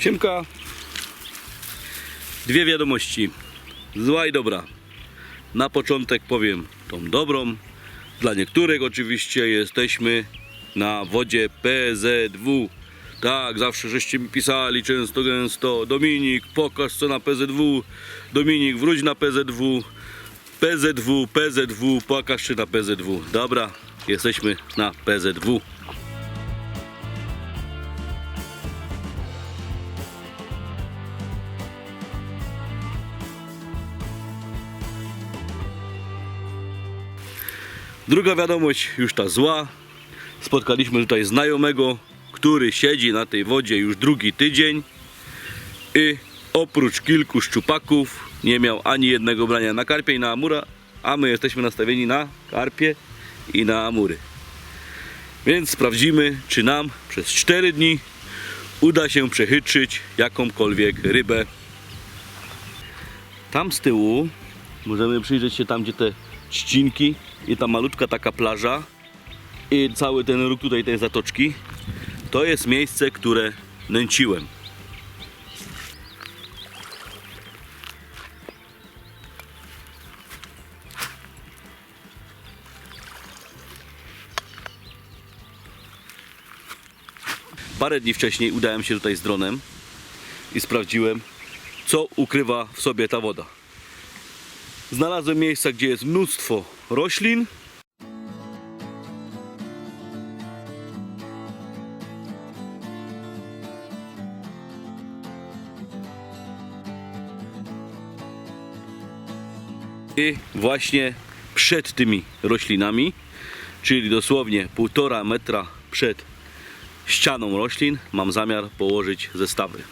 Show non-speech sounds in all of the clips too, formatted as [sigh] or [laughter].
Siemka. Dwie wiadomości. Zła i dobra. Na początek powiem tą dobrą. Dla niektórych oczywiście jesteśmy na wodzie PZW. Tak, zawsze żeście mi pisali często gęsto. Dominik, pokaż co na PZW. Dominik, wróć na PZW. PZW, PZW, pokaż się na PZW. Dobra, jesteśmy na PZW. Druga wiadomość, już ta zła. Spotkaliśmy tutaj znajomego, który siedzi na tej wodzie już drugi tydzień i oprócz kilku szczupaków nie miał ani jednego brania na karpie i na amura, a my jesteśmy nastawieni na karpie i na amury. Więc sprawdzimy, czy nam przez 4 dni uda się przechytrzyć jakąkolwiek rybę. Tam z tyłu możemy przyjrzeć się tam, gdzie te trzcinki i ta malutka taka plaża i cały ten róg tutaj tej zatoczki to jest miejsce, które nęciłem. Parę dni wcześniej udałem się tutaj z dronem i sprawdziłem, co ukrywa w sobie ta woda. Znalazłem miejsca, gdzie jest mnóstwo roślin. I właśnie przed tymi roślinami, czyli dosłownie półtora metra przed ścianą roślin, mam zamiar położyć zestawy.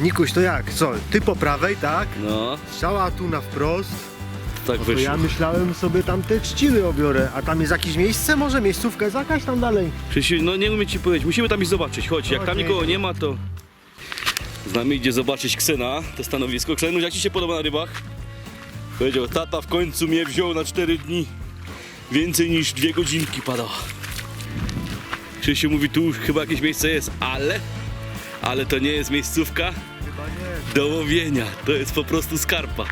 Nikuś, to jak? Co? Ty po prawej, tak? No, Strzała tu na wprost. tak To wyszło. ja myślałem sobie tam te trzciny obiorę. A tam jest jakieś miejsce? Może miejscówka jest jakaś tam dalej? Krzysiu, no nie umiem ci powiedzieć, musimy tam iść zobaczyć, chodź, jak tam Okej. nikogo nie ma, to z nami idzie zobaczyć Ksena, to stanowisko. Ksenuś, jak ci się podoba na rybach? Powiedział, tata w końcu mnie wziął na 4 dni, więcej niż dwie godzinki padała. Krzysiu mówi, tu chyba jakieś miejsce jest, ale, ale to nie jest miejscówka do łowienia, to jest po prostu skarpa.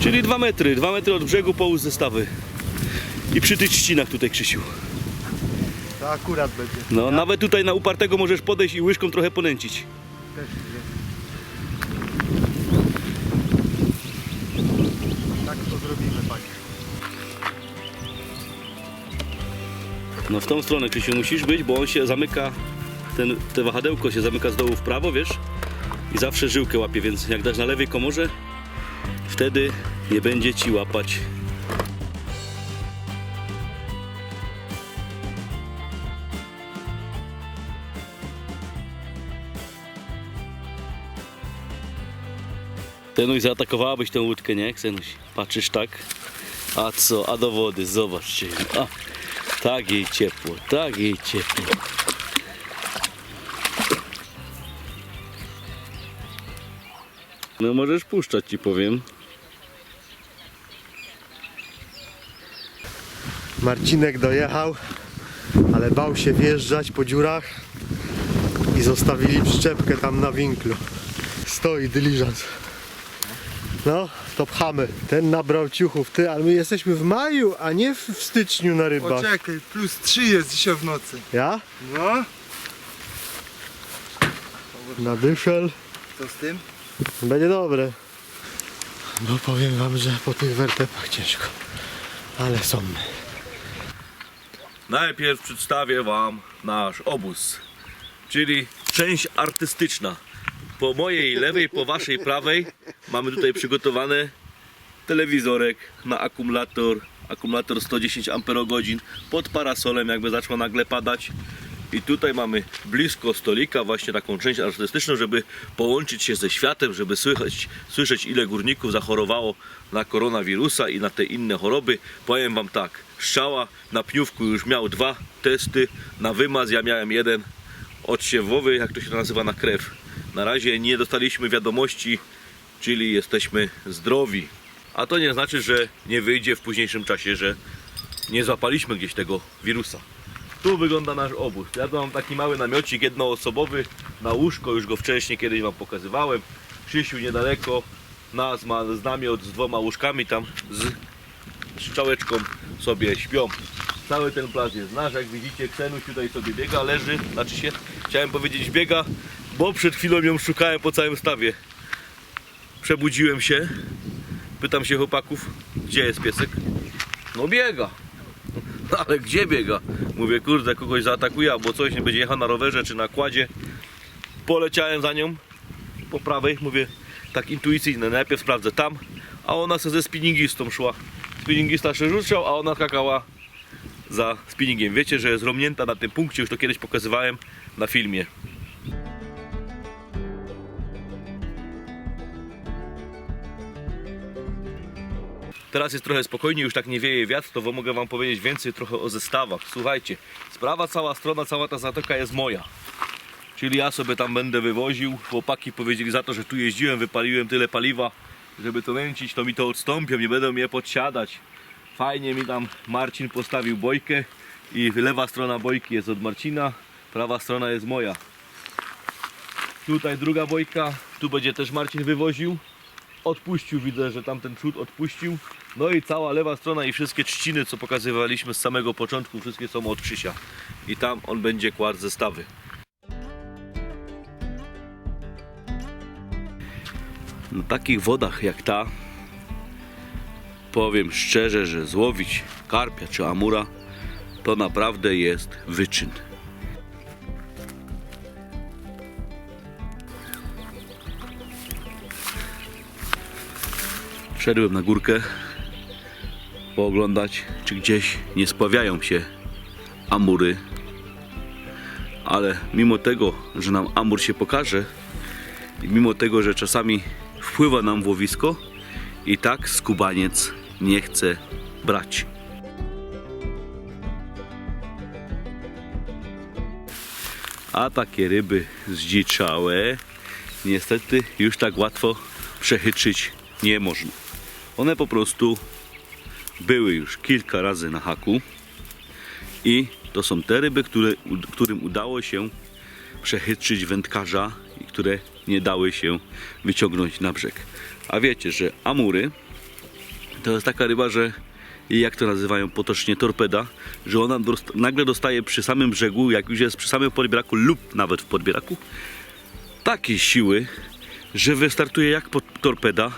Czyli 2 metry, 2 metry od brzegu połóż zestawy. I przy tych trzcinach tutaj, Krzysiu. To akurat będzie. No, nawet tutaj na upartego możesz podejść i łyżką trochę ponęcić. Też nie. Tak to zrobimy, panie. No w tą stronę Krzysiu musisz być, bo on się zamyka, ten, te wahadełko się zamyka z dołu w prawo, wiesz? I zawsze żyłkę łapie, więc jak dasz na lewej komorze, wtedy nie będzie ci łapać. Tenuś, zaatakowałabyś tę łódkę, nie, Ksenuś? Patrzysz tak? A co? A do wody, zobaczcie. A, tak jej ciepło, tak jej ciepło. No możesz puszczać ci powiem. Marcinek dojechał, ale bał się wjeżdżać po dziurach i zostawili przyczepkę tam na winklu. Stoi dyliżans. No, to pchamy. Ten nabrał ciuchów, ty, ale my jesteśmy w maju, a nie w, w styczniu na rybach. Poczekaj, plus 3 jest dzisiaj w nocy. Ja? No, Nadyszel. co z tym? Będzie dobre. Bo powiem wam, że po tych wertepach ciężko. Ale są. Najpierw przedstawię Wam nasz obóz, czyli część artystyczna. Po mojej lewej, po Waszej prawej mamy tutaj przygotowany telewizorek na akumulator, akumulator 110 Ah pod parasolem, jakby zaczęło nagle padać. I tutaj mamy blisko stolika właśnie taką część artystyczną, żeby połączyć się ze światem, żeby słyszeć, słyszeć ile górników zachorowało na koronawirusa i na te inne choroby. Powiem Wam tak, Strzała na pniówku już miał dwa testy, na wymaz ja miałem jeden odsiewowy, jak to się nazywa, na krew. Na razie nie dostaliśmy wiadomości, czyli jesteśmy zdrowi. A to nie znaczy, że nie wyjdzie w późniejszym czasie, że nie złapaliśmy gdzieś tego wirusa. Tu wygląda nasz obóz. Ja tu mam taki mały namiocik jednoosobowy na łóżko, już go wcześniej kiedyś wam pokazywałem. Krzysiu niedaleko nas ma z namiot z dwoma łóżkami tam z strzałeczką sobie śpią. Cały ten plac jest nasz, jak widzicie Ksenuś tutaj sobie biega, leży, znaczy się, chciałem powiedzieć biega, bo przed chwilą ją szukałem po całym stawie. Przebudziłem się, pytam się chłopaków, gdzie jest piesek? No biega. Ale gdzie biega? Mówię, kurde, kogoś zaatakuje albo coś, nie będzie jechał na rowerze czy na kładzie. Poleciałem za nią po prawej, mówię, tak intuicyjne, najpierw sprawdzę tam, a ona se ze spinningistą szła. Spinningista się rzucał, a ona skakała za spinningiem. Wiecie, że jest romnięta na tym punkcie, już to kiedyś pokazywałem na filmie. Teraz jest trochę spokojniej, już tak nie wieje wiatr, to mogę wam powiedzieć więcej trochę o zestawach. Słuchajcie, sprawa cała strona, cała ta zatoka jest moja. Czyli ja sobie tam będę wywoził. Chłopaki powiedzieli za to, że tu jeździłem, wypaliłem tyle paliwa, żeby to męcić, to mi to odstąpią, nie będą mnie podsiadać. Fajnie mi tam Marcin postawił bojkę i lewa strona bojki jest od Marcina, prawa strona jest moja. Tutaj druga bojka, tu będzie też Marcin wywoził. Odpuścił, widzę, że tamten przód odpuścił. No i cała lewa strona i wszystkie trzciny, co pokazywaliśmy z samego początku, wszystkie są od Krzysia. I tam on będzie kładł zestawy. Na takich wodach jak ta, powiem szczerze, że złowić karpia czy amura to naprawdę jest wyczyn. Wszedłem na górkę pooglądać, czy gdzieś nie spławiają się amury. Ale mimo tego, że nam amur się pokaże, i mimo tego, że czasami wpływa nam w łowisko, i tak skubaniec nie chce brać. A takie ryby zdziczałe niestety już tak łatwo przechytrzyć nie można. One po prostu były już kilka razy na haku i to są te ryby, które, którym udało się przechytrzyć wędkarza i które nie dały się wyciągnąć na brzeg. A wiecie, że amury to jest taka ryba, że jak to nazywają potocznie torpeda, że ona nagle dostaje przy samym brzegu, jak już jest przy samym podbieraku lub nawet w podbieraku, takiej siły, że wystartuje jak torpeda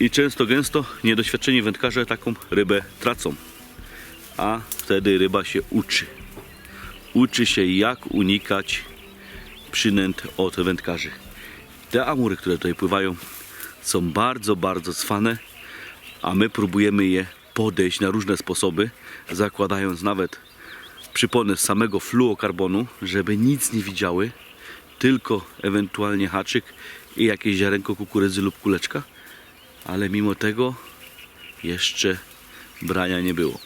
i często gęsto niedoświadczeni wędkarze taką rybę tracą. A wtedy ryba się uczy. Uczy się jak unikać przynęt od wędkarzy. Te amury, które tutaj pływają, są bardzo, bardzo cwane, a my próbujemy je podejść na różne sposoby, zakładając nawet przypony z samego fluokarbonu, żeby nic nie widziały, tylko ewentualnie haczyk i jakieś ziarenko kukurydzy lub kuleczka, ale mimo tego jeszcze brania nie było.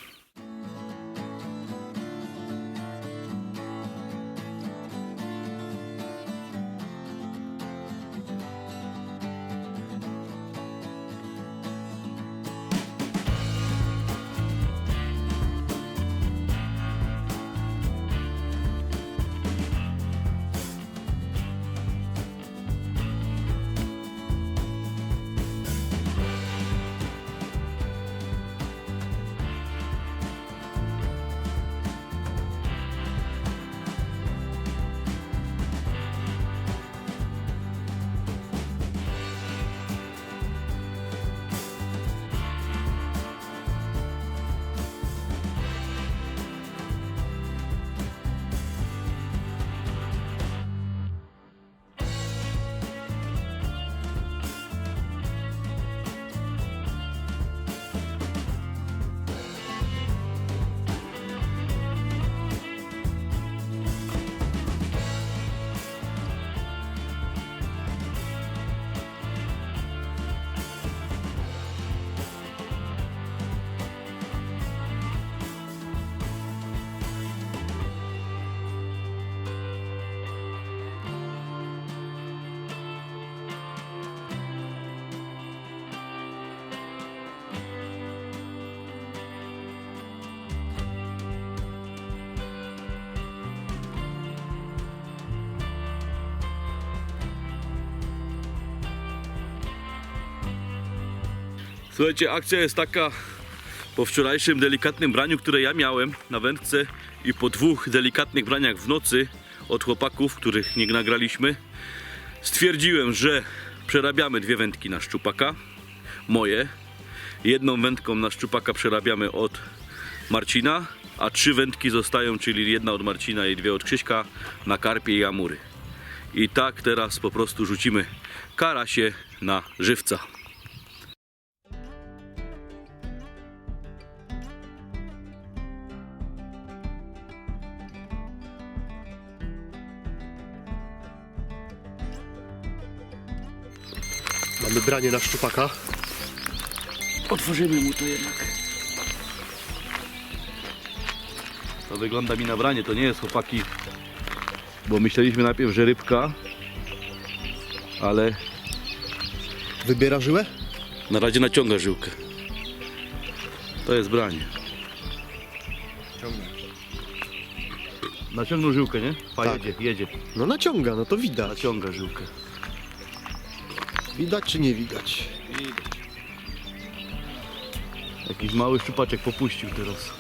Słuchajcie, akcja jest taka po wczorajszym delikatnym braniu, które ja miałem na wędce i po dwóch delikatnych braniach w nocy od chłopaków, których nie nagraliśmy, stwierdziłem, że przerabiamy dwie wędki na szczupaka, moje. Jedną wędką na szczupaka przerabiamy od Marcina, a trzy wędki zostają, czyli jedna od Marcina i dwie od Krzyśka na karpie i amury. I tak teraz po prostu rzucimy karasie na żywca. Mamy branie na szczupaka. Otworzymy mu to jednak. To wygląda mi na branie, to nie jest chłopaki, bo myśleliśmy najpierw, że rybka, ale Wybiera żyłę? na razie naciąga żyłkę. To jest branie. Ciągnę. Naciągnął żyłkę, nie? Pa, Tak. jedzie, jedzie. No naciąga, no to widać. Naciąga żyłkę. Widać czy nie widać? Jakiś mały szczupaczek popuścił teraz.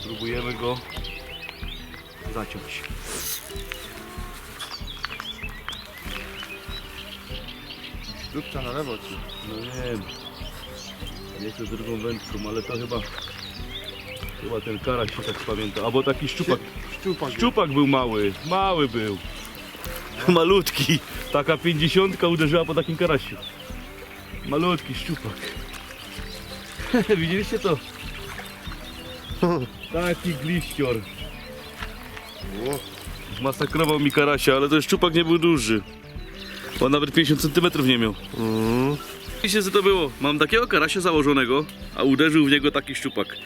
Spróbujemy go zaciąć. Lubcza na lewo ci. No nie wiem. Nie chcę z drugą wędką, ale to chyba chyba ten karaś się tak pamięta. Albo taki szczupak. Szczupak. Szczupak był mały, mały był. [laughs] Malutki. Taka pięćdziesiątka uderzyła po takim karasiu. Malutki szczupak. [laughs] Widzieliście to? [laughs] Taki gliścior. Masakrował mi karasia, ale ten szczupak nie był duży. On nawet 50 cm nie miał. Mm. Wiecie co to było? Mam takiego karasia założonego, a uderzył w niego taki szczupak.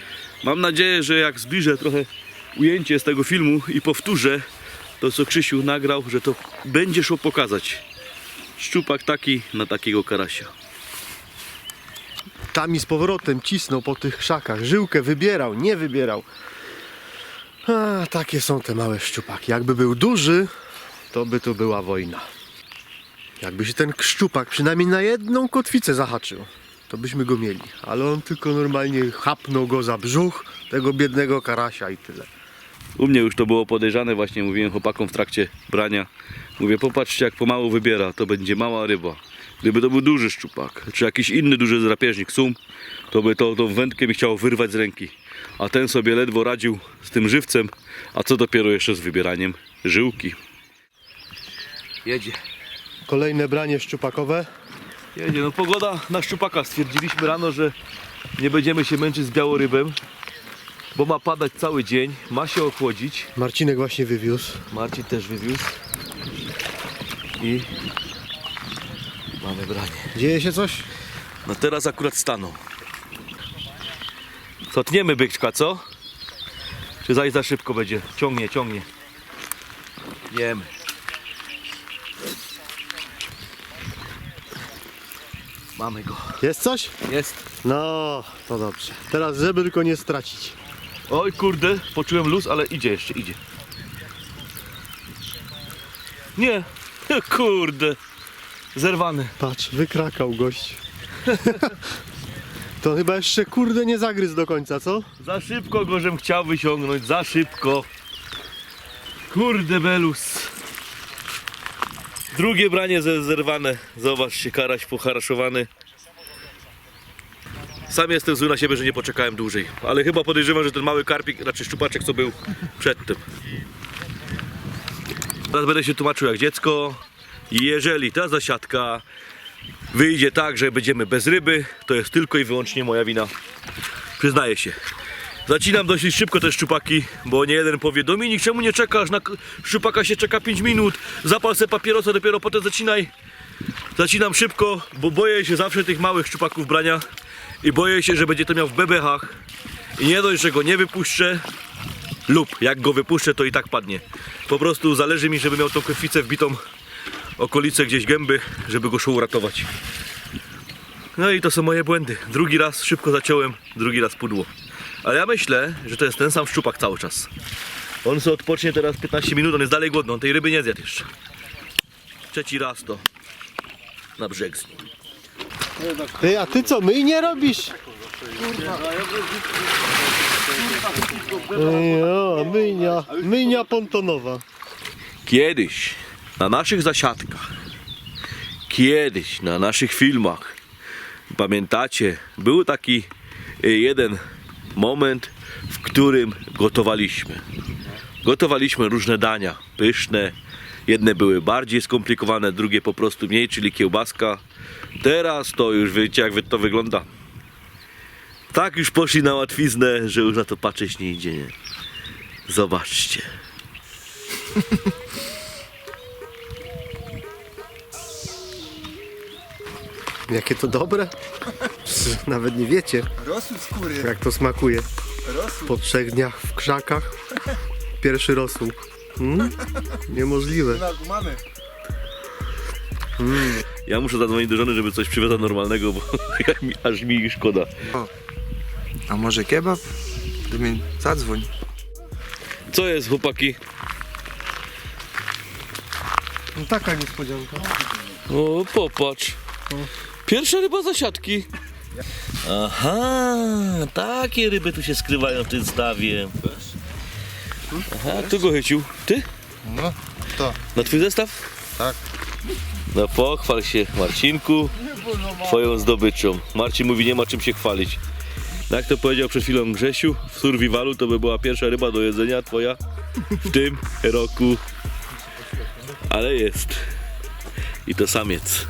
Mam nadzieję, że jak zbliżę trochę ujęcie z tego filmu i powtórzę to co Krzysiu nagrał, że to będzie szło pokazać. Szczupak taki na takiego karasia. Tam i z powrotem cisnął po tych krzakach. Żyłkę wybierał, nie wybierał. A, takie są te małe szczupaki. Jakby był duży, to by tu była wojna. Jakby się ten szczupak przynajmniej na jedną kotwicę zahaczył, to byśmy go mieli. Ale on tylko normalnie chapnął go za brzuch tego biednego karasia i tyle. U mnie już to było podejrzane, właśnie mówiłem chłopakom w trakcie brania. Mówię, popatrzcie jak pomału wybiera, to będzie mała ryba. Gdyby to był duży szczupak, czy jakiś inny duży drapieżnik, sum, to by to, tą wędkę mi chciało wyrwać z ręki. A ten sobie ledwo radził z tym żywcem, a co dopiero jeszcze z wybieraniem żyłki. Jedzie. Kolejne branie szczupakowe. Jedzie, no pogoda na szczupaka. Stwierdziliśmy rano, że nie będziemy się męczyć z białorybem, bo ma padać cały dzień, ma się ochłodzić. Marcinek właśnie wywiózł. Marcin też wywiózł. I mamy branie. Dzieje się coś? No teraz akurat stanął. Co, tniemy byczka, co? Czy zaś za szybko będzie? Ciągnie, ciągnie. Jemy. Mamy go. Jest coś? Jest. No, to dobrze. Teraz żeby tylko nie stracić. Oj kurde, poczułem luz, ale idzie jeszcze, idzie. Nie, [laughs] kurde. Zerwany. Patrz, wykrakał gość. [laughs] to chyba jeszcze kurde nie zagryzł do końca, co? Za szybko go, żem chciał wyciągnąć, za szybko. Kurde belus. Drugie branie ze- zerwane. Zobaczcie, karaś poharaszowany. Sam jestem zły na siebie, że nie poczekałem dłużej. Ale chyba podejrzewam, że ten mały karpik, raczej szczupaczek, co był przedtem. Teraz będę się tłumaczył jak dziecko. Jeżeli ta zasiadka wyjdzie tak, że będziemy bez ryby, to jest tylko i wyłącznie moja wina. Przyznaję się. Zacinam dosyć szybko te szczupaki, bo nie jeden powie Dominik, czemu nie czekasz? Na szczupaka się czeka 5 minut, zapal se papierosa, dopiero potem zacinaj. Zacinam szybko, bo boję się zawsze tych małych szczupaków brania i boję się, że będzie to miał w bebechach i nie dość, że go nie wypuszczę lub jak go wypuszczę, to i tak padnie. Po prostu zależy mi, żeby miał tą kotwicę wbitą okolicę gdzieś gęby, żeby go szło uratować. No i to są moje błędy. Drugi raz szybko zaciąłem, drugi raz pudło. Ale ja myślę, że to jest ten sam szczupak cały czas. On sobie odpocznie teraz 15 minut, on jest dalej głodny, on tej ryby nie zjadł jeszcze. Trzeci raz to na brzeg z nim. Ty, a ty co, my nie robisz? Jo, myjnia, myjnia pontonowa. Kiedyś na naszych zasiadkach, kiedyś na naszych filmach, pamiętacie, był taki e, jeden moment, w którym gotowaliśmy. Gotowaliśmy różne dania, pyszne. Jedne były bardziej skomplikowane, drugie po prostu mniej, czyli kiełbaska. Teraz to już wiecie, jak to wygląda. Tak już poszli na łatwiznę, że już na to patrzeć nie idzie. Nie? Zobaczcie. [laughs] Jakie to dobre? [laughs] Nawet nie wiecie, Rosół skóry. jak to smakuje. Rosół. Po trzech dniach w krzakach, pierwszy rosół. Mm? Niemożliwe. mamy. Ja muszę zadzwonić do żony, żeby coś przywiozła normalnego, bo [laughs] jak mi, aż mi szkoda. A może kebab? Dymin, zadzwoń. Co jest, chłopaki? No taka niespodzianka. O, popatrz. Pierwsza ryba zasiadki. Aha, takie ryby tu się skrywają w tym stawie. Aha, kto go chycił? Ty? No, to. Na twój zestaw? Tak. No pochwal się, Marcinku, twoją zdobyczą. Marcin mówi, nie ma czym się chwalić. Jak to powiedział przed chwilą Grzesiu, w survivalu to by była pierwsza ryba do jedzenia twoja w tym roku. Ale jest. I to samiec.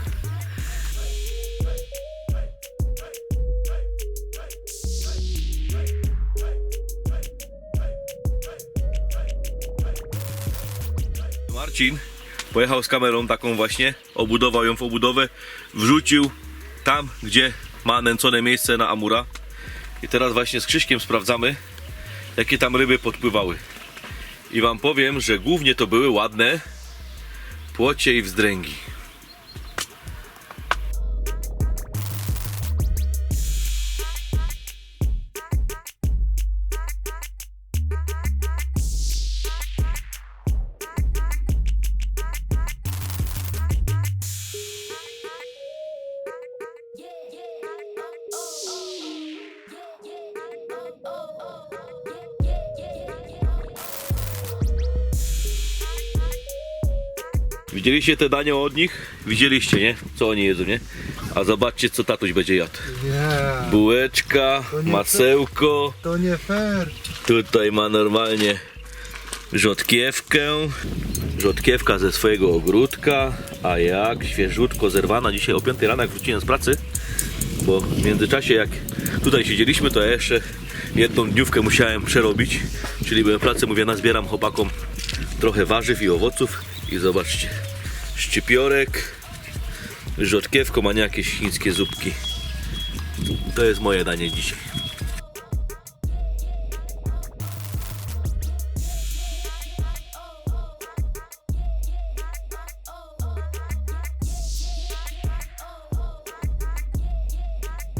Pojechał z kamerą taką właśnie, obudował ją w obudowę, wrzucił tam, gdzie ma nęcone miejsce na Amura. I teraz właśnie z Krzyśkiem sprawdzamy, jakie tam ryby podpływały. I wam powiem, że głównie to były ładne płocie i wzdręgi. Widzieliście te dania od nich? Widzieliście, nie? Co oni jedzą, nie? A zobaczcie, co tatuś będzie jadł. Nie, Bułeczka, nie masełko. to nie fair. Tutaj ma normalnie rzodkiewkę. Rzodkiewka ze swojego ogródka. A jak świeżutko zerwana. Dzisiaj o 5 rano jak wróciłem z pracy. Bo w międzyczasie jak tutaj siedzieliśmy, to ja jeszcze jedną dniówkę musiałem przerobić. Czyli byłem w pracy, mówię, nazbieram chłopakom trochę warzyw i owoców. I zobaczcie, szczypiorek, rzodkiewką, a nie jakieś chińskie zupki. To jest moje danie dzisiaj.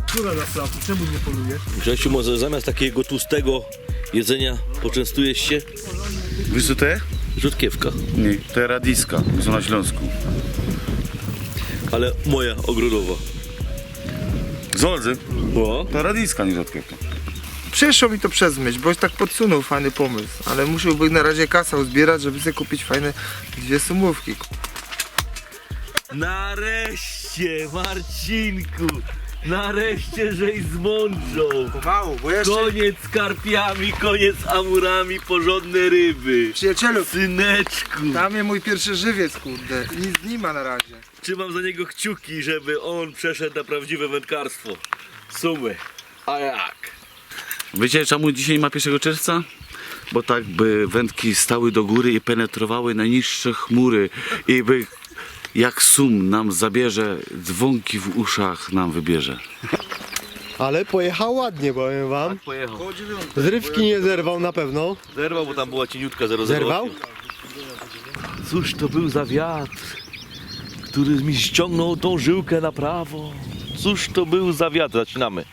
Która na czemu nie polujesz? Grzesiu, może zamiast takiego tłustego jedzenia poczęstujesz się? Wiesz co to jest? Rzutkiewka, Nie, to jest radiska, co na Śląsku. ale moja ogrodowa. Z Oldzy? O, To radiska, nie rzodkiewka. Przyszło mi to przez myśl, boś tak podsunął fajny pomysł, ale musiałby na razie kasa uzbierać, żeby sobie kupić fajne dwie sumówki. nareszcie, Marcinku! Nareszcie, żeś zmądrzał! Pomału, bo jeszcze... Koniec z karpiami, koniec z amurami, porządne ryby! Przyjacielu, Syneczku! tam jest mój pierwszy żywiec, kurde. Nic nie ma na razie. Trzymam za niego kciuki, żeby on przeszedł na prawdziwe wędkarstwo. Sumy. A jak? Wiecie czemu dzisiaj ma 1 czerwca? Bo tak by wędki stały do góry i penetrowały najniższe chmury i by jak sum nam zabierze, dzwonki w uszach nam wybierze. Ale pojechał ładnie, powiem wam. Pojechał. Zrywki nie zerwał na pewno. Zerwał, bo tam była cieniutka 00. Zerwał? Cóż to był za wiatr, który mi ściągnął tą żyłkę na prawo. Cóż to był za wiatr? Zaczynamy.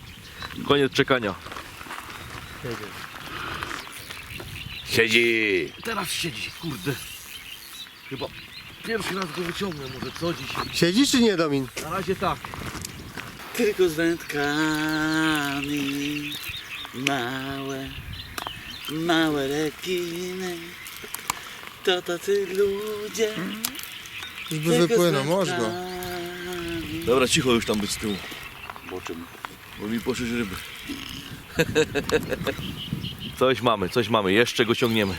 Koniec czekania. Siedzi. Teraz siedzi, kurde. Chyba pierwszy raz go wyciągnę, może co dzisiaj. Siedzi czy nie, Domin? Na razie tak. Tylko z wędkami małe, małe rekiny. To tacy ludzie. Już by wypłynął, możesz go. Dobra, cicho już tam być z tyłu, Bo czym? bo mi poszły ryby. [laughs] Coś mamy, coś mamy, jeszcze go ciągniemy.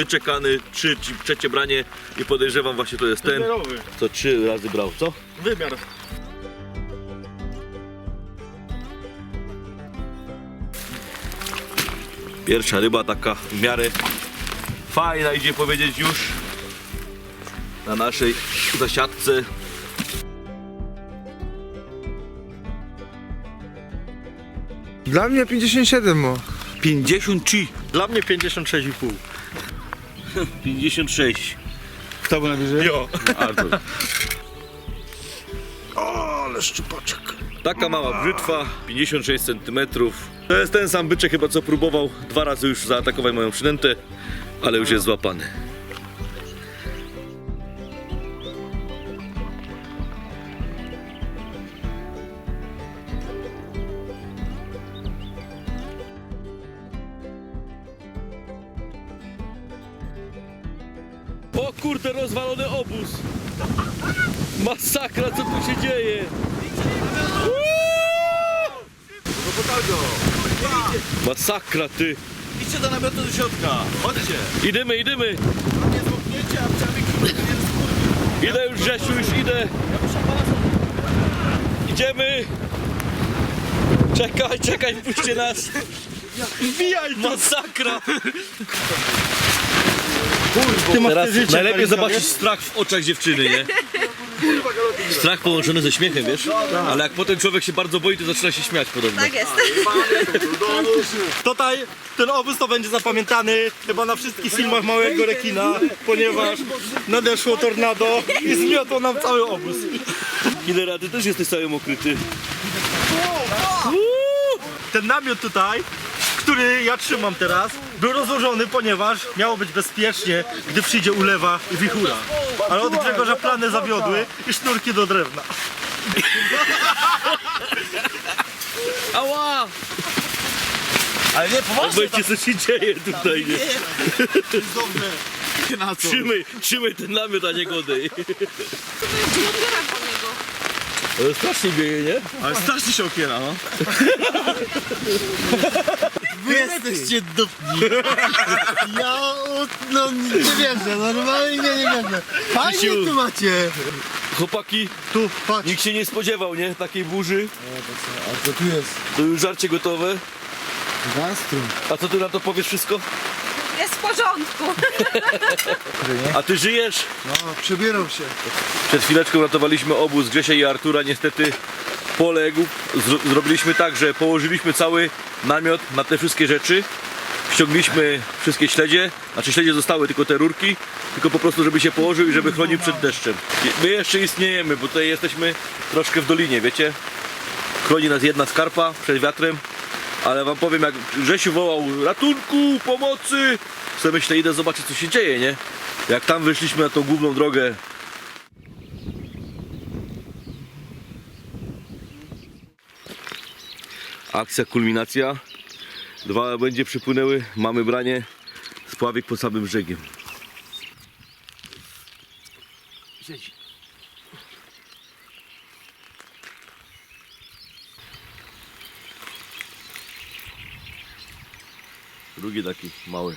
Wyczekany, trzy, trzy, trzecie branie i podejrzewam właśnie to jest ten, co trzy razy brał, co? Wymiar. Pierwsza ryba taka w miarę fajna, idzie powiedzieć już na naszej zasiadce. Dla mnie 57 mo. 50 ci. Dla mnie 56,5. 56. Kto był najwyżej? Jo. Artur. Ale szczupaczek. Taka mała brzytwa, 56 cm. To jest ten sam byczek chyba co próbował dwa razy już zaatakować moją przynętę, ale już jest złapany. Kurde, rozwalony obóz! Masakra, co tu się dzieje? Masakra, ty! Idźcie do namiotu do środka. Chodźcie. Idziemy, idziemy! Nie zmokniecie, a Idę już, Grzesiu, już idę! Idziemy! Czekaj, czekaj, puśćcie nas! Wbijaj to! Masakra! Teraz najlepiej zobaczyć strach w oczach dziewczyny, nie? Strach połączony ze śmiechem, wiesz? Ale jak potem człowiek się bardzo boi, to zaczyna się śmiać podobno. Tak jest. Tutaj ten obóz to będzie zapamiętany chyba na wszystkich filmach Małego Rekina, ponieważ nadeszło tornado i zmiotło nam cały obóz. Killera, ty też jesteś cały mokry, ty. Ten namiot tutaj, który ja trzymam teraz, był rozłożony, ponieważ miało być bezpiecznie, gdy przyjdzie ulewa i wichura. Ale od Grzegorza plany zawiodły i sznurki do drewna. [laughs] Ała! Ale nie, poważnie, Obejdzie co się dzieje tutaj, nie? [laughs] Trzymaj, trzymaj ten namiot, a nie godej. Odbieram po niego. Ale strasznie wieje, nie? ale strasznie się okiera, no. [laughs] Wy jesteście dupni. Ja o- no nie wierzę, normalnie nie wierzę. Fajnie Krzysiu. tu macie. Chłopaki, Tu, patrz. nikt się nie spodziewał, nie? Takiej burzy. A co tu jest? To już żarcie gotowe. Gastrum. A co ty na to powiesz wszystko? Jest w porządku. [laughs] A ty żyjesz? No, przebierał się. Przed chwileczką ratowaliśmy obóz Grzesia i Artura, niestety poległ. Zro- zrobiliśmy tak, że położyliśmy cały namiot na te wszystkie rzeczy. Ściągliśmy wszystkie śledzie, znaczy śledzie zostały tylko te rurki, tylko po prostu żeby się położył i żeby chronił przed deszczem. My jeszcze istniejemy, bo tutaj jesteśmy troszkę w dolinie, wiecie? Chroni nas jedna skarpa przed wiatrem, ale wam powiem jak Grzesiu wołał ratunku, pomocy, sobie myślę idę zobaczyć co się dzieje, nie? Jak tam wyszliśmy na tą główną drogę, akcja, kulminacja. Dwa będzie przypłynęły, mamy branie, spławik pod samym brzegiem. Siedź. Drugi taki mały.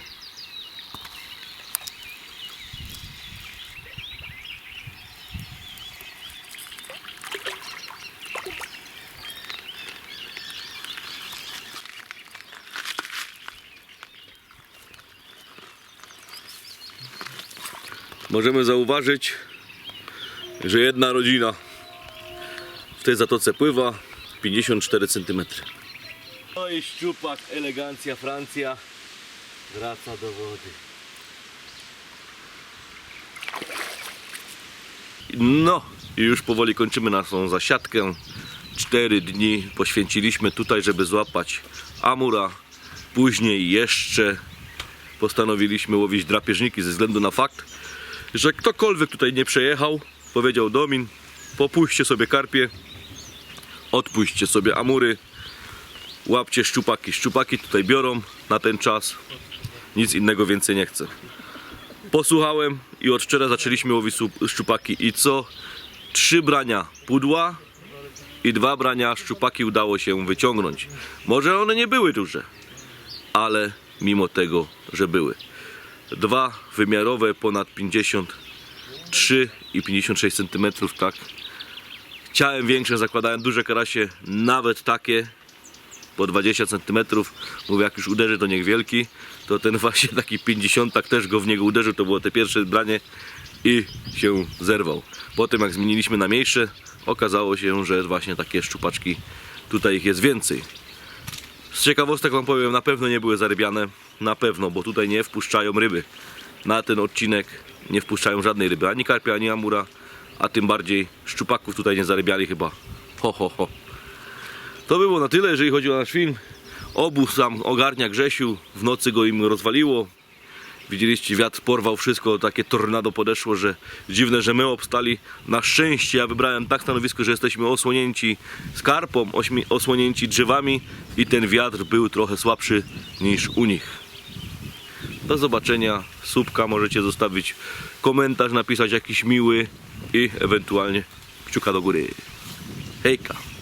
Możemy zauważyć, że jedna rodzina w tej zatoce pływa 54 cm. No i szczupak, elegancja, Francja wraca do wody. No i już powoli kończymy naszą zasiadkę. Cztery dni poświęciliśmy tutaj, żeby złapać amura. Później jeszcze postanowiliśmy łowić drapieżniki ze względu na fakt, że ktokolwiek tutaj nie przejechał, powiedział Domin, popuśćcie sobie karpie, odpuśćcie sobie amury, łapcie szczupaki. Szczupaki tutaj biorą na ten czas, nic innego więcej nie chcę. Posłuchałem i od wczoraj zaczęliśmy łowić szczupaki i co? Trzy brania pudła i dwa brania szczupaki udało się wyciągnąć. Może one nie były duże, ale mimo tego, że były. Dwa wymiarowe ponad 53 i 56 cm, tak. Chciałem większe, zakładałem duże karasie, nawet takie po 20 cm. Mówię, jak już uderzy, to niech wielki. To ten właśnie taki 50 też go w niego uderzył, to było te pierwsze branie i się zerwał. Potem jak zmieniliśmy na mniejsze, okazało się, że właśnie takie szczupaczki, tutaj ich jest więcej. Z ciekawostek wam powiem, na pewno nie były zarybiane, na pewno, bo tutaj nie wpuszczają ryby. Na ten odcinek nie wpuszczają żadnej ryby, ani karpia, ani amura, a tym bardziej szczupaków tutaj nie zarybiali chyba. Ho, ho, ho. To było na tyle, jeżeli chodzi o nasz film. Obóz sam ogarnia Grzesiu, w nocy go im rozwaliło. Widzieliście, wiatr porwał wszystko, takie tornado podeszło, że dziwne, że my obstali. Na szczęście ja wybrałem tak stanowisko, że jesteśmy osłonięci skarpą, osłonięci drzewami i ten wiatr był trochę słabszy niż u nich. Do zobaczenia, subka możecie zostawić, komentarz napisać jakiś miły i ewentualnie kciuka do góry. Hejka!